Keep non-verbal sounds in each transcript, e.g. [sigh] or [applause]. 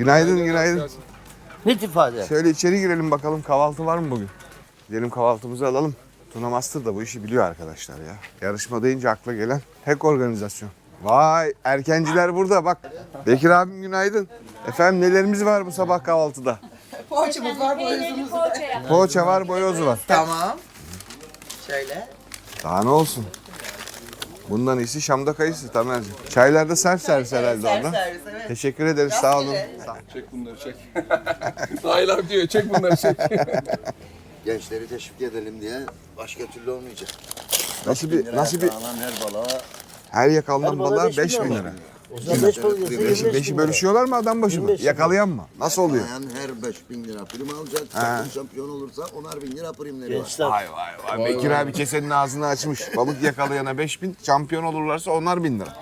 Günaydın, günaydın. Net ifade. Şöyle içeri girelim bakalım kahvaltı var mı bugün? Gidelim kahvaltımızı alalım. Tuna Master da bu işi biliyor arkadaşlar ya. Yarışma deyince akla gelen hack organizasyon. Vay erkenciler burada bak. Bekir abim günaydın. Efendim nelerimiz var bu sabah kahvaltıda? Poğaçamız var, boyozumuz var. Poğaça var, boyoz var. Tamam. Şöyle. Daha ne olsun? Bundan iyisi Şam'da kayısı Tamer'cim. Çaylar da self servis herhalde Servis orada. servis evet. Teşekkür ederiz sağ olun. Rastgele. Çek bunları çek. [laughs] Dahil abi diyor çek bunları çek. [laughs] gençleri teşvik edelim diye başka türlü olmayacak. Nasıl bir, nasıl bir her balığa her yakalınan Her balığa balığa beş bin 5 bin lira. Lira. O zaman 5 balık yese 25 Beşi, bin beşi lira. bölüşüyorlar mı adam başı mı? 25 bin. Yakalayan mı? Nasıl oluyor? yakalayan her 5000 lira prim alacak. Takım şampiyon olursa 10'ar bin lira primleri var. Gençler. Vay vay vay. Bekir abi kesenin ağzını açmış. [laughs] Balık yakalayana 5 bin, şampiyon olurlarsa onar bin lira.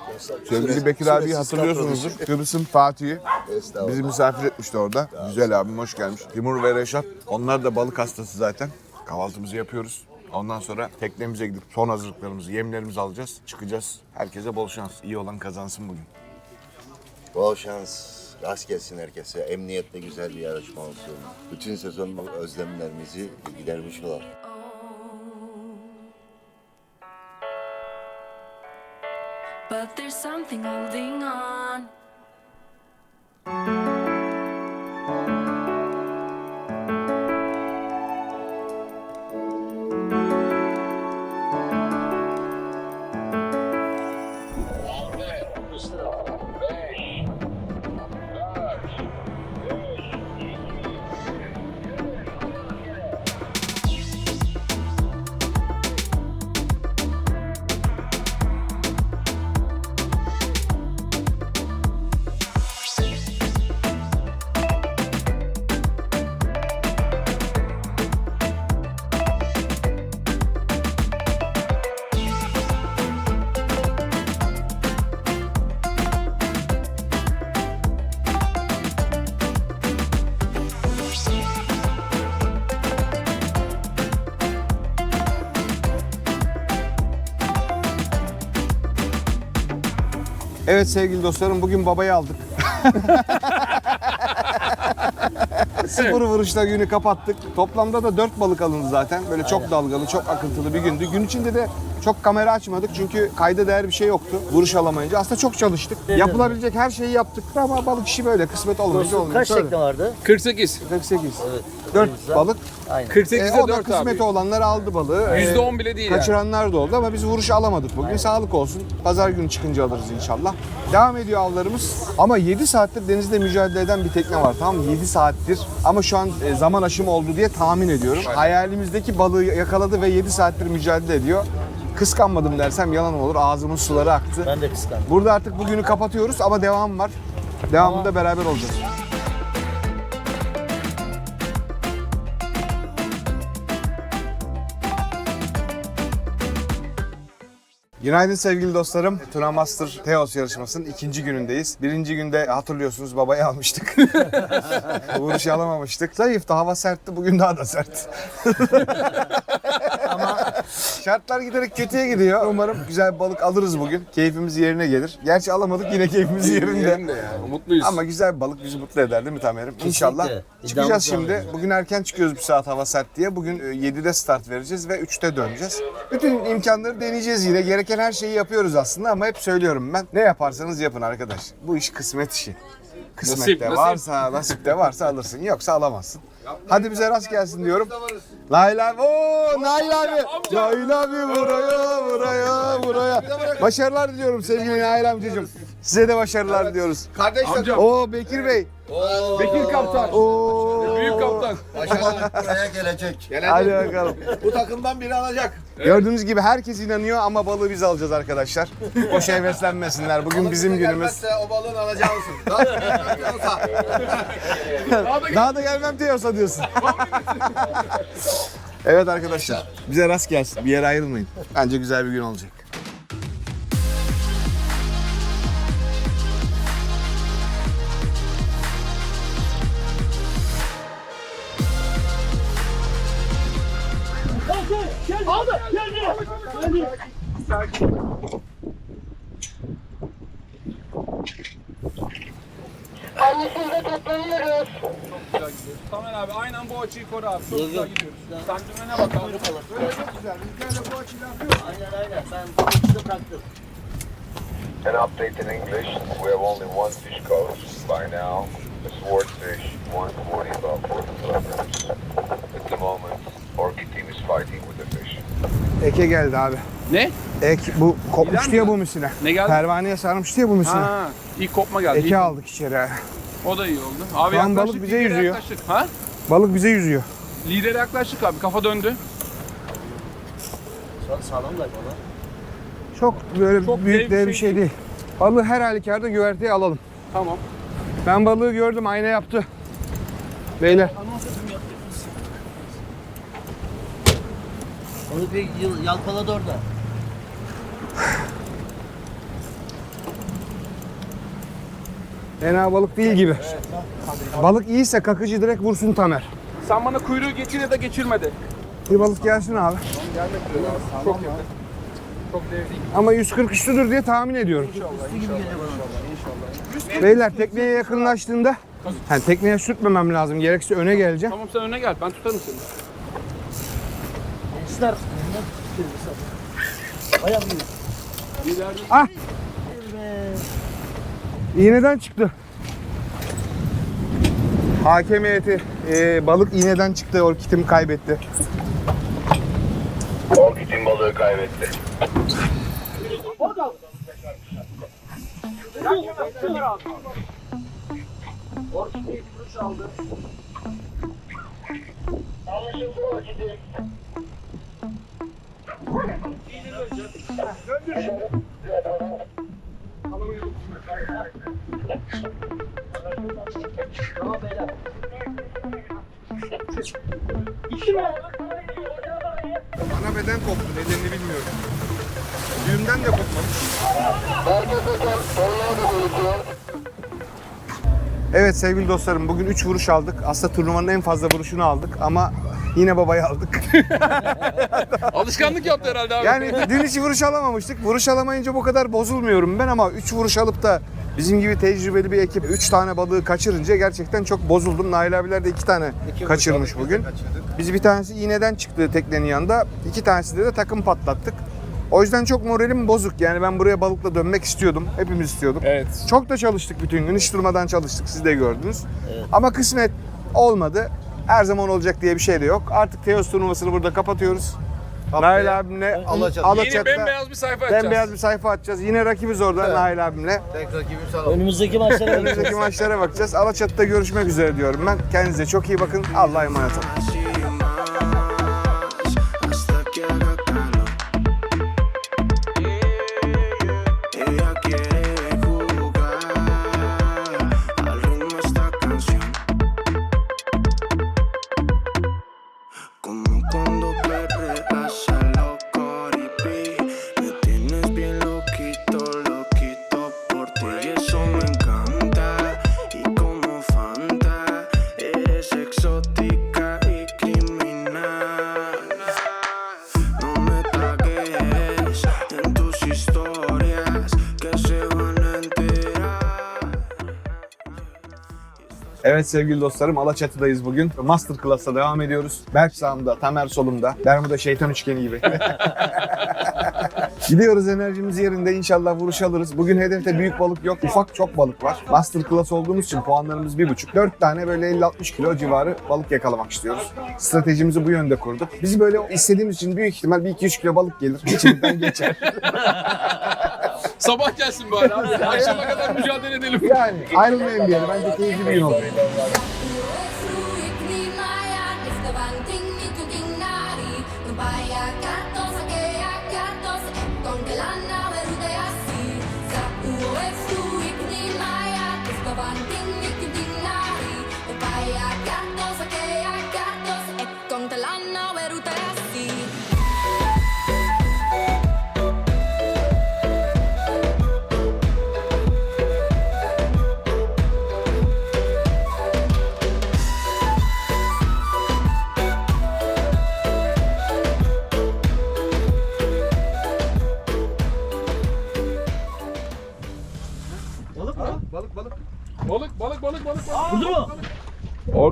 Sevgili Bekir abi süresiz hatırlıyorsunuzdur. Kıbrıs'ın Fatih'i Estağfurullah. bizi misafir etmişti orada. Güzel abim hoş gelmiş. Timur ve Reşat. Onlar da balık hastası zaten. Kahvaltımızı yapıyoruz. Ondan sonra teknemize gidip son hazırlıklarımızı, yemlerimizi alacağız. Çıkacağız. Herkese bol şans. İyi olan kazansın bugün. Bol şans. Rast gelsin herkese. Emniyetle güzel bir yarışma olsun. Bütün sezon özlemlerimizi gidermiş olalım. But there's something holding on. Evet sevgili dostlarım bugün babayı aldık. [laughs] Sıfır vuruşla günü kapattık. Toplamda da dört balık alındı zaten. Böyle çok dalgalı, çok akıntılı bir gündü. Gün içinde de çok kamera açmadık çünkü kayda değer bir şey yoktu. Vuruş alamayınca. Aslında çok çalıştık. Evet. Yapılabilecek her şeyi yaptık ama balık işi böyle. Kısmet olmayınca olmuyor. kaç Söyle. tekne vardı? 48. 48. Evet. 4 Güzel. balık. Aynen. 48'de E, o da 4 kısmeti abi. olanlar aldı balığı. %10 bile değil yani. Kaçıranlar da oldu ama biz vuruş alamadık bugün. Sağlık olsun. Pazar günü çıkınca alırız inşallah. Devam ediyor avlarımız. Ama 7 saattir denizde mücadele eden bir tekne var. Tamam mı? 7 saattir. Ama şu an e, zaman aşımı oldu diye tahmin ediyorum. Hayalimizdeki balığı yakaladı ve 7 saattir mücadele ediyor. Kıskanmadım dersem yalan olur. Ağzımın suları aktı. Ben de kıskandım. Burada artık bugünü kapatıyoruz ama devam var. Devamında beraber olacağız. Günaydın sevgili dostlarım. Tuna Master Teos yarışmasının ikinci günündeyiz. Birinci günde hatırlıyorsunuz babayı almıştık. [laughs] Vuruşu alamamıştık. Zayıftı, hava sertti. Bugün daha da sert. [laughs] Şartlar giderek kötüye gidiyor. Umarım güzel bir balık alırız bugün. Keyfimiz yerine gelir. Gerçi alamadık yine keyfimiz yerinde. Yerinde yani. Mutluyuz. Ama güzel bir balık bizi mutlu eder değil mi Tamer'im? İnşallah. İddiamız Çıkacağız devam şimdi. edecek. Bugün erken çıkıyoruz bir saat hava sert diye. Bugün e, 7'de start vereceğiz ve 3'te döneceğiz. Bütün imkanları deneyeceğiz yine. Gereken her şeyi yapıyoruz aslında ama hep söylüyorum ben. Ne yaparsanız yapın arkadaş. Bu iş kısmet işi. Kısmette Nasip, nasip. varsa, nasipte varsa alırsın. Yoksa alamazsın. Hadi bize rast gelsin diyorum. Nail abi, ooo Nail abi. Nail abi buraya, buraya, buraya. Başarılar diliyorum sevgili Nail amcacığım. Size de başarılar diliyoruz. Amcam. Oo Bekir Bey. Bekir Kaptan. Oo. Büyük kaptan. Başarılar [laughs] buraya gelecek. Hadi bakalım. Bu takımdan biri alacak. Gördüğünüz gibi herkes inanıyor ama balığı biz alacağız arkadaşlar. Boş heveslenmesinler. Bugün bizim günümüz. o balığın alacağı olsun. Daha da gelmem diyorsa diyorsun. [laughs] evet arkadaşlar. Bize rast gelsin. Bir yere ayrılmayın. Bence güzel bir gün olacak. Annesini de Tamer abi aynen bu açıyı koru abi. Çok Yok, güzel yok. gidiyoruz. Sen dümene bak abi. Böyle çok güzel. Rüzgarla bu açıyla yapıyoruz. Aynen aynen. Ben balıkçıda bıraktım. An update in English. We have only one fish caught by now. A swordfish, 140, about 40 kilograms. At the moment, Orchid team is fighting with the fish. Eke geldi abi. Ne? Ek bu kopmuştu ya bu misine. Ne geldi? Pervaneye sarmıştı ya bu misine. Ha, ilk kopma geldi. Eke İlk- aldık içeri. O da iyi oldu. Abi Şu an yaklaştık, balık bize lidere yüzüyor. yaklaştık. Ha? Balık bize yüzüyor. Lidere yaklaştık abi. Kafa döndü. Sa- Sağlam da bana. Çok böyle Çok büyük dev dev bir şey şey değil. Balığı her halükarda güverteye alalım. Tamam. Ben balığı gördüm ayna yaptı. Beyler Onu bir yıl- yalpaladı orada. Fena balık değil gibi. Balık iyiyse kakıcı direkt vursun Tamer. Sen bana kuyruğu geçir ya da geçirmedi. Bir balık gelsin abi. Çok yakın. Çok dev değil. Ama 140 üstüdür diye tahmin ediyorum. Gibi geliyor bana. Beyler tekneye yakınlaştığında yani tekneye sürtmemem lazım. Gerekse öne geleceğim. Tamam sen öne gel. Ben tutarım seni. Gençler. Bayağı. Liderde Ah! İğneden çıktı. Hakem heyeti e, balık iğneden çıktı. Orkitimi kaybetti. Orchid team balığı kaybetti. Ana beden koptu. Nedenini bilmiyorum. Düğümden de kopmamış. Evet sevgili dostlarım bugün 3 vuruş aldık. Aslında turnuvanın en fazla vuruşunu aldık ama yine babayı aldık. [laughs] Alışkanlık yaptı herhalde abi. Yani dün hiç vuruş alamamıştık. Vuruş alamayınca bu kadar bozulmuyorum ben ama 3 vuruş alıp da bizim gibi tecrübeli bir ekip 3 tane balığı kaçırınca gerçekten çok bozuldum. Nail abiler de 2 tane kaçırmış bugün. Biz bir tanesi iğneden çıktı teknenin yanında. iki tanesi de, takım patlattık. O yüzden çok moralim bozuk. Yani ben buraya balıkla dönmek istiyordum. Hepimiz istiyorduk. Evet. Çok da çalıştık bütün gün. Hiç durmadan çalıştık. Siz de gördünüz. Ama kısmet olmadı. Her zaman olacak diye bir şey de yok. Artık Teos turnuvasını burada kapatıyoruz. Nail abimle Alaçatı. Yeni Alaçatı'da bembeyaz bir sayfa açacağız. bembeyaz bir sayfa açacağız. Yine rakibiz orada Nail abimle. Tek rakibimiz Önümüzdeki maçlara Önümüzdeki bakacağız. maçlara bakacağız. Alaçatı'da görüşmek üzere diyorum ben. Kendinize çok iyi bakın. Allah'a emanet olun. Evet sevgili dostlarım Alaçatı'dayız bugün. Master Class'a devam ediyoruz. Berk sağımda, Tamer solumda. Bermuda şeytan üçgeni gibi. [laughs] Gidiyoruz enerjimiz yerinde inşallah vuruş alırız. Bugün hedefte büyük balık yok. Ufak çok balık var. Master Class olduğumuz için puanlarımız bir buçuk. Dört tane böyle 50-60 kilo civarı balık yakalamak istiyoruz. Stratejimizi bu yönde kurduk. Biz böyle istediğimiz için büyük ihtimal bir iki üç kilo balık gelir. İçimizden geçer. [laughs] Sabah gelsin bari abi. [laughs] Akşama kadar mücadele edelim. Yani ayrılmayın bir yere. Bence keyifli bir gün oldu.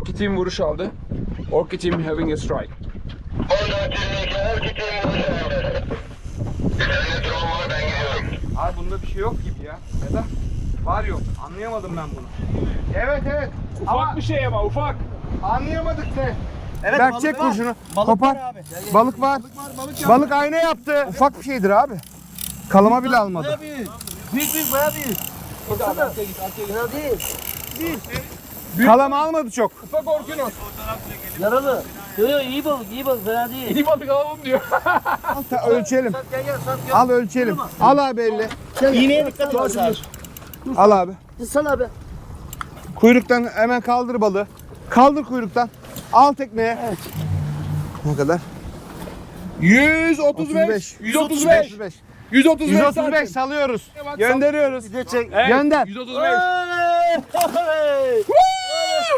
Orki team vuruş aldı. Orki team having a strike. Abi bunda bir şey yok gibi ya. Ya da var yok. Anlayamadım ben bunu. Evet evet. Ufak bir şey ama ufak. Anlayamadık ne? Evet Berk balık çek var. kurşunu. Balık Kopar. var abi. Balık var. Balık ayna yaptı. Ufak bir şeydir abi. Kalama bile almadı. Baya büyük. Büyük büyük baya büyük. Baksana. Değil. Kalama almadı çok. Ufak Orkinos. Yaralı. Yo yo iyi balık iyi balık fena değil. İyi balık alalım diyor. [laughs] Ta- ölçelim. Sat gel gel sat gel. Al ölçelim. Al abi elle. İğneye dikkat et abi. Al abi. Sal abi. Kuyruktan hemen kaldır balığı. Kaldır kuyruktan. Al tekneye. Ne kadar? 135. 135. 135. 135. 135 salıyoruz. Gönderiyoruz. Evet, Gönder. 135.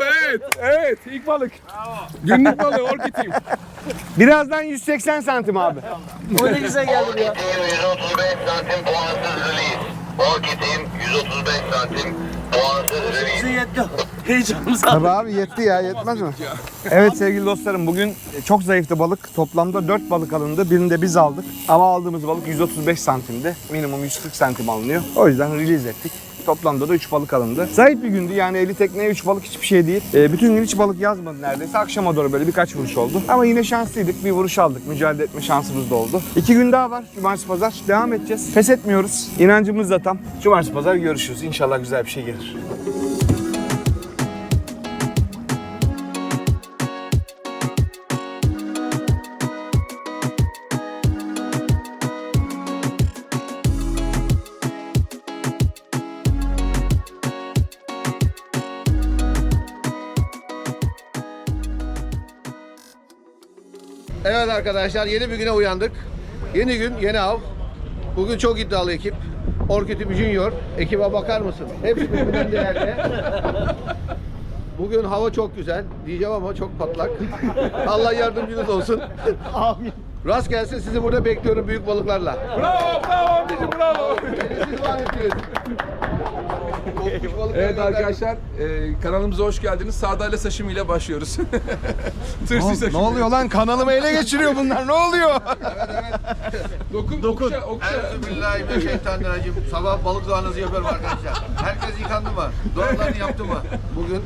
Evet, evet. İlk balık. Günlük balığı Orki team. Birazdan 180 santim abi. O ne güzel geldi ya. 135 santim puansız release. Orkidim 135 santim puansız release. Bize yetti. Heyecanımız aldı. Tabii abi yetti ya yetmez mi? Evet sevgili dostlarım bugün çok zayıftı balık. Toplamda 4 balık alındı. Birini de biz aldık. Ama aldığımız balık 135 santimdi. Minimum 140 santim alınıyor. O yüzden release ettik. Toplamda da 3 balık alındı. Zayıf bir gündü yani 50 tekneye 3 balık hiçbir şey değil. Ee, bütün gün hiç balık yazmadı neredeyse. Akşama doğru böyle birkaç vuruş oldu. Ama yine şanslıydık. Bir vuruş aldık. Mücadele etme şansımız da oldu. İki gün daha var. Cumartesi pazar. Devam edeceğiz. Pes etmiyoruz. İnancımız da tam. Cumartesi pazar görüşürüz. İnşallah güzel bir şey gelir. Evet arkadaşlar yeni bir güne uyandık. Yeni gün, yeni av. Bugün çok iddialı ekip. Orkütüm Junior. Ekibe bakar mısın? Hepsi birbirinden değerli. Bugün hava çok güzel. Diyeceğim ama çok patlak. Allah yardımcınız olsun. Amin. Rast gelsin sizi burada bekliyorum büyük balıklarla. Bravo, bravo abicim, bravo. Beni siz var ettiniz. Evet arkadaşlar, e, kanalımıza hoş geldiniz. Sardalya saşımı ile başlıyoruz. [laughs] Tırsı saşımı. Ne oluyor lan? Kanalımı ele geçiriyor bunlar. Ne oluyor? Dokun, Dokun. okşa, okşa. Euzubillahimineşşeytanirracim. Sabah balık doğanızı yapıyorum arkadaşlar. Herkes yıkandı mı? Doğalarını yaptı mı? Bugün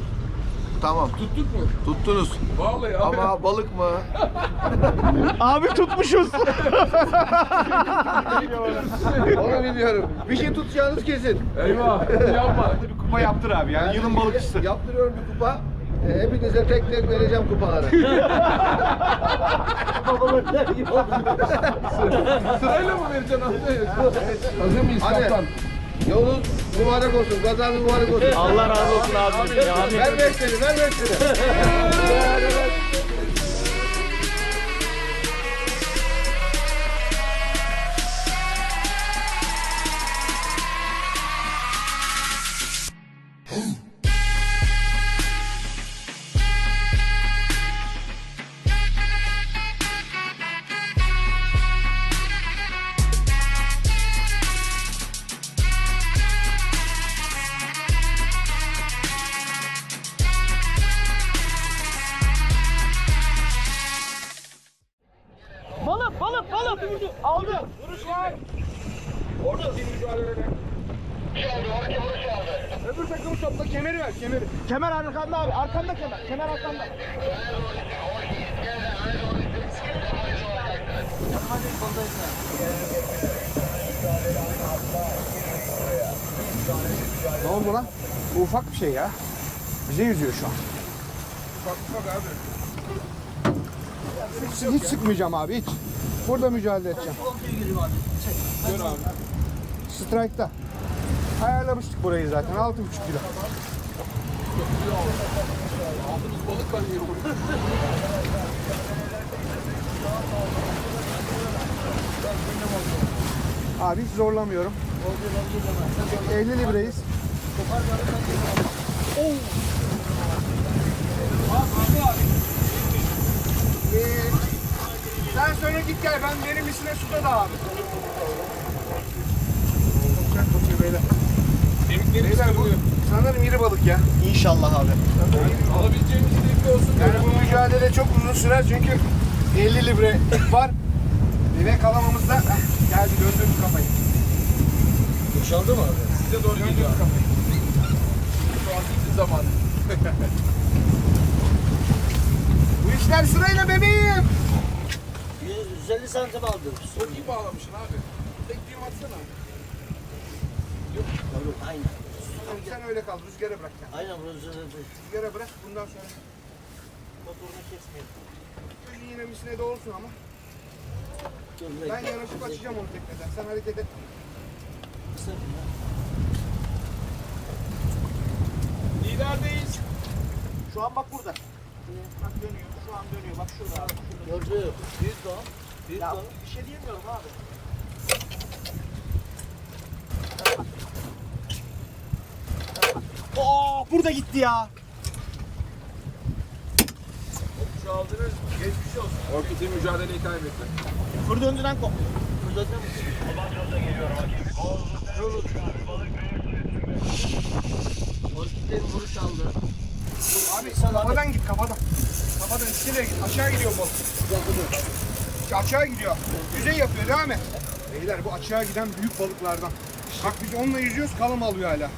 tamam. Tuttuk mu? Tuttunuz. Vallahi abi. Ama balık mı? [laughs] Abi tutmuşuz. Onu bilmiyorum. Bir şey tutacağınız kesin. Eyvah, yapma. bir kupa yaptır abi yani yılın balıkçısı. Yaptırıyorum bir kupa. E, Hepinize tek tek vereceğim kupaları. [laughs] Sırayla mı vereceksin? Hazır mıyız Hadi. kaptan? Yolun mübarek olsun, kazanın mübarek olsun. Allah razı olsun abi. Ver beşleri, ver beşleri. Balık [laughs] Bize yüzüyor şu an. Hiç, hiç sıkmayacağım abi hiç. Burada mücadele edeceğim. Strike'da. Ayarlamıştık burayı zaten 6,5 kilo. Abi hiç zorlamıyorum. 50 libreyiz. Ee, sen söyle git gel ben benim işine suda da abi. Beyler. Bu. Sanırım iri balık ya. İnşallah abi. Alabileceğimiz zevkli olsun. Yani bu mücadele çok uzun sürer çünkü 50 libre var. Ve kalamamız da geldi döndürdük kafayı. Boşaldı mı abi? Size doğru geliyor. Şu an zamanı. [laughs] İşler sırayla bebeğim. 150 santim aldım. Çok iyi bağlamışsın abi. Tek düğüm atsana. Aynen. Sen öyle kal rüzgara bırak sen. Aynen burası da Rüzgara bırak bundan sonra motorunu kesmeyelim. gözün yine misine de olsun ama. Dur, Ben yanaşıp açacağım onu tekneden. Sen hareket et. Liderdeyiz. Şu an bak burada. Bak dönüyor. Şu an dönüyor. Bak şurada abi. Gördüm. Büyük doğum. Büyük ya, Bir şey diyemiyorum abi. Oo, burada gitti ya. Şu aldınız. Geçmiş olsun. Orkut'un mücadeleyi kaybetti. Fır döndüren koptu. Fır döndüren Orkidlerin vuruş aldı. Abi kafadan git kafadan. Kafadan iskeleye git. Aşağı gidiyor balık. Aşağı gidiyor. Yüzey yapıyor devam et. Beyler bu açığa giden büyük balıklardan. Bak biz onunla yüzüyoruz kalama alıyor hala.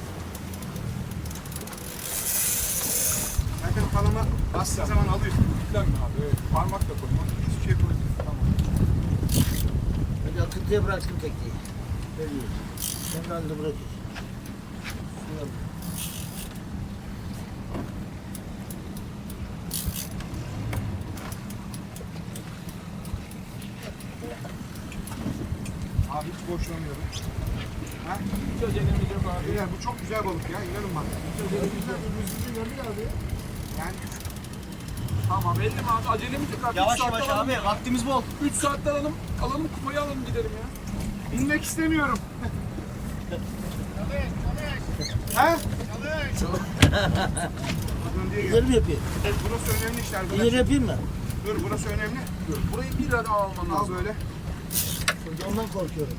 Zaten kalama bastığı zaman alıyor. Yüklenme abi. Evet. Parmak da koyma. Hiçbir şey yapamıyor. Tamam. Hadi akıntıya bıraktım tekneyi. Veriyor. Sen de bırakıyorsun. Şuna bak. Abi hiç boşlamıyorum. Ha? Hiç acelemiz yok abi. Beyler bu çok güzel balık ya inanın bana. Yani Tamam belli mi abi? Acelemiz yok abi. Yavaş yavaş abi. Vaktimiz bol. 3 saatte alalım. Alalım kupayı alalım gidelim ya. binmek istemiyorum. ha? İleri mi yapayım? Burası önemli işler. İleri yapayım mı? Dur burası önemli. Burayı bir ara alman Al lazım. böyle. Fırdandan korkuyorum.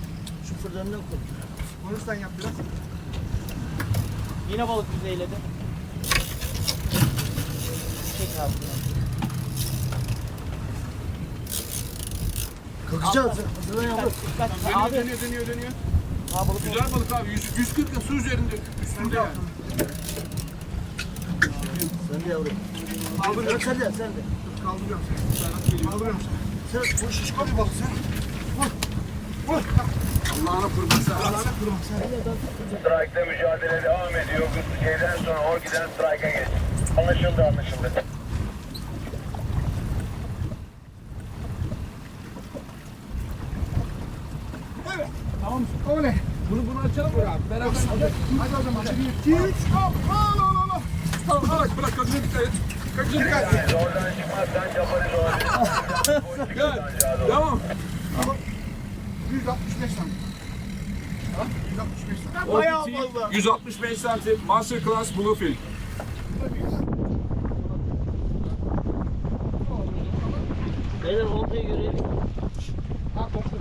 Şu fırdandan korkuyorum. Bunu sen yap biraz. Yine balık bizi eyledi. Çek abi. Kalkacağız. Hazırlan yavrum. Dönüyor, dönüyor, dönüyor, dönüyor. Güzel balık abi. 100, 140 ya su üzerinde. Üstünde yani. Sen de yavrum. Kaldırıyorum. Sen de sen de. Kaldırıyorum seni. Kaldırıyorum seni. Sen bu şişko Hadi balık sen. Vur. Vur. Allah'ına kurban sen. Allah'ına kurban sen. Strike'da mücadele devam ediyor. Şeyden sonra Orki'den strike'a geç. Anlaşıldı anlaşıldı. Evet. Tamam mısın? O ne? Bunu bunu açalım mı abi? Beraber gidelim. Hadi o zaman. Bir, iki, üç. Hop. Al al al. al. Bırak bırak kaçına dikkat et. Kaçına dikkat et. Oradan çıkmazsan yaparız olabilir. [laughs] Gel. Devam. 165 santim. Ha? 165 santim. OPT 165 santim Masterclass Bluefield. Beyler oltayı görelim. Ha koptu.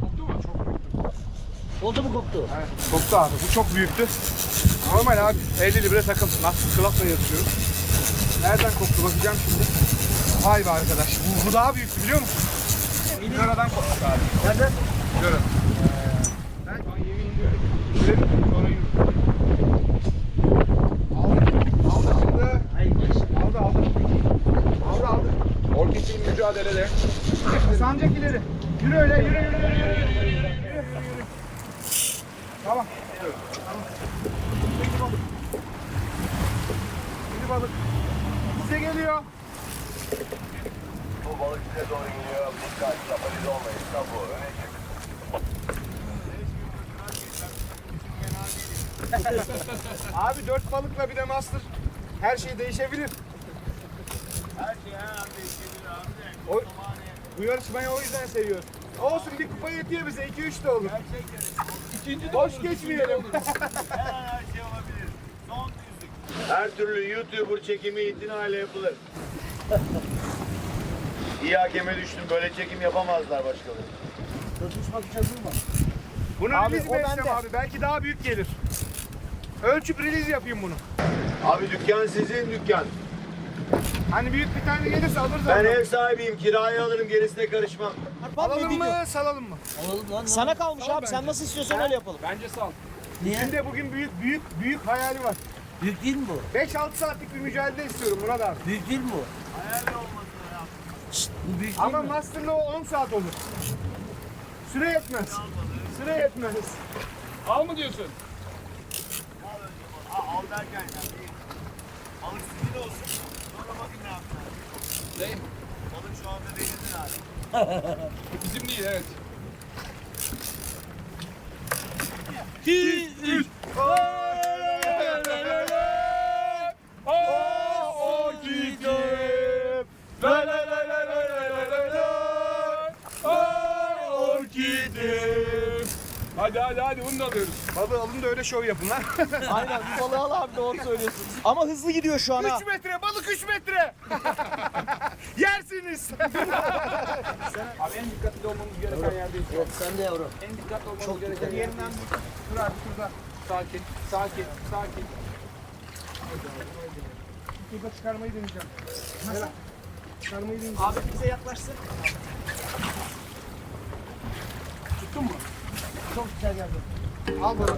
Koptu mu? Çok koptu. Olta mı koptu? Evet, koptu abi. Bu çok büyüktü. Normal abi. 50 libre takım. Nasıl kılafla yatıyoruz. Nereden koptu bakacağım şimdi. Vay be arkadaş. Bu, bu daha büyüktü biliyor musun? Yaradan koptu abi. Nereden? Görün. Mücadelede. Sancak ileri. Yürü öyle yürü yürü yürü yürü yürü. Tamam. Tamam. Yürü balık. Yürü balık. Size geliyor. Bu balık size doğru geliyor. Dikkat yaparız olmayız. Tabu öne çık. Abi dört balıkla bir de master. Her şey değişebilir. Her şey her an değişebilir abi de. O, bu yarışmayı o yüzden seviyoruz. Olsun bir kupa yetiyor bize. 2-3 de olur. İkinci de Boş olur, geçmeyelim. [laughs] Her an her şey olabilir. Son düzlük. Her türlü YouTuber çekimi itinayla yapılır. İyi hakeme düştüm. Böyle çekim yapamazlar başkaları. Tutuşmak için mı? Bunu Abi, beslem bende. abi. Belki daha büyük gelir. Ölçüp release yapayım bunu. Abi dükkan sizin dükkan. Hani büyük bir tane gelirse alırız Ben abi. ev sahibiyim. Kirayı alırım. Gerisine karışmam. Alalım mı salalım mı? Sana kalmış abi. Sen nasıl istiyorsan öyle yapalım. Bence sal. Şimdi bugün büyük büyük büyük hayali var. Büyük değil mi bu? 5-6 saatlik bir mücadele istiyorum Murat abi. Büyük değil mi bu? Bu büyük değil Ama mi? Master'la o 10 saat olur. Süre yetmez. Süre yetmez. Al mı diyorsun? Derken yani. Balık sizin olsun. Sonra bakın ne yapacağız. Ne? Balık şu anda denizin hali. [laughs] Bizim değil evet. Hadi hadi hadi bunu da alıyoruz. Balığı alın da öyle şov yapın lan. [laughs] Aynen bir balığı al abi doğru söylüyorsun. Ama hızlı gidiyor şu an ha. 3 metre balık 3 metre. [laughs] Yersiniz. [laughs] Abi en dikkatli olmamız gereken yerdeyiz. Yok sen de yavrum. En dikkatli olmamız gereken yer. Yerinden dur abi şurada. Sakin, sakin, sakin. Şurada çıkarmayı deneyeceğim. Nasıl? Çıkarmayı deneyeceğim. Abi bize yaklaşsın. Tuttun mu? Çok güzel geldi. Al bana.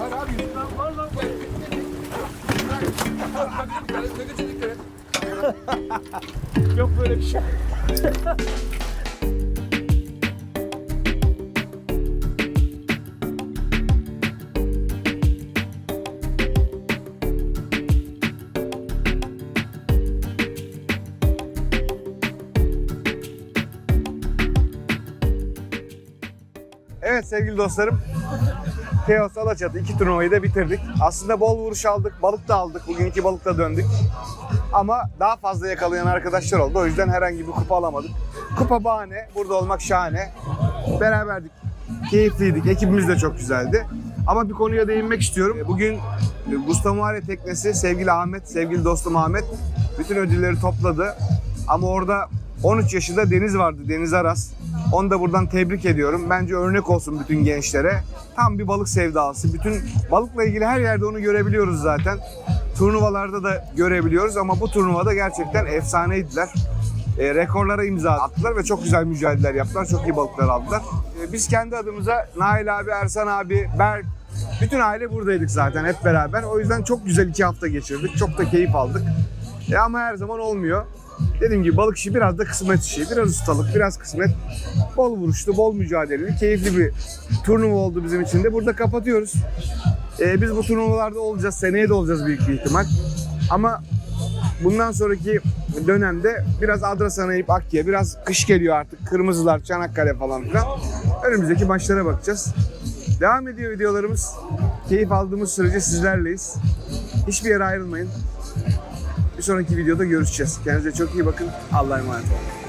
Var abi yüzünden var lan. Yok böyle bir şey. [laughs] Evet sevgili dostlarım. Teos Alaçatı iki turnuvayı da bitirdik. Aslında bol vuruş aldık, balık da aldık. Bugün iki balıkla döndük. Ama daha fazla yakalayan arkadaşlar oldu. O yüzden herhangi bir kupa alamadık. Kupa bahane, burada olmak şahane. Beraberdik, keyifliydik. Ekibimiz de çok güzeldi. Ama bir konuya değinmek istiyorum. Bugün Gustamuare teknesi sevgili Ahmet, sevgili dostum Ahmet bütün ödülleri topladı. Ama orada 13 yaşında Deniz vardı, Deniz Aras. Onu da buradan tebrik ediyorum. Bence örnek olsun bütün gençlere. Tam bir balık sevdalısı. Bütün balıkla ilgili her yerde onu görebiliyoruz zaten. Turnuvalarda da görebiliyoruz ama bu turnuvada gerçekten efsaneydiler. E, rekorlara imza attılar ve çok güzel mücadeleler yaptılar. Çok iyi balıklar aldılar. E, biz kendi adımıza Nail abi, Ersan abi, Berk, bütün aile buradaydık zaten hep beraber. O yüzden çok güzel iki hafta geçirdik. Çok da keyif aldık. E, ama her zaman olmuyor. Dediğim gibi balık işi biraz da kısmet işi. Biraz ustalık, biraz kısmet. Bol vuruşlu, bol mücadeleli, keyifli bir turnuva oldu bizim için de. Burada kapatıyoruz. Ee, biz bu turnuvalarda olacağız. Seneye de olacağız büyük bir ihtimal. Ama bundan sonraki dönemde biraz Adrasan'a inip Akki'ye, biraz kış geliyor artık. Kırmızılar, Çanakkale falan filan. Önümüzdeki maçlara bakacağız. Devam ediyor videolarımız. Keyif aldığımız sürece sizlerleyiz. Hiçbir yere ayrılmayın. Sonraki videoda görüşeceğiz. Kendinize çok iyi bakın. Allah'a emanet olun.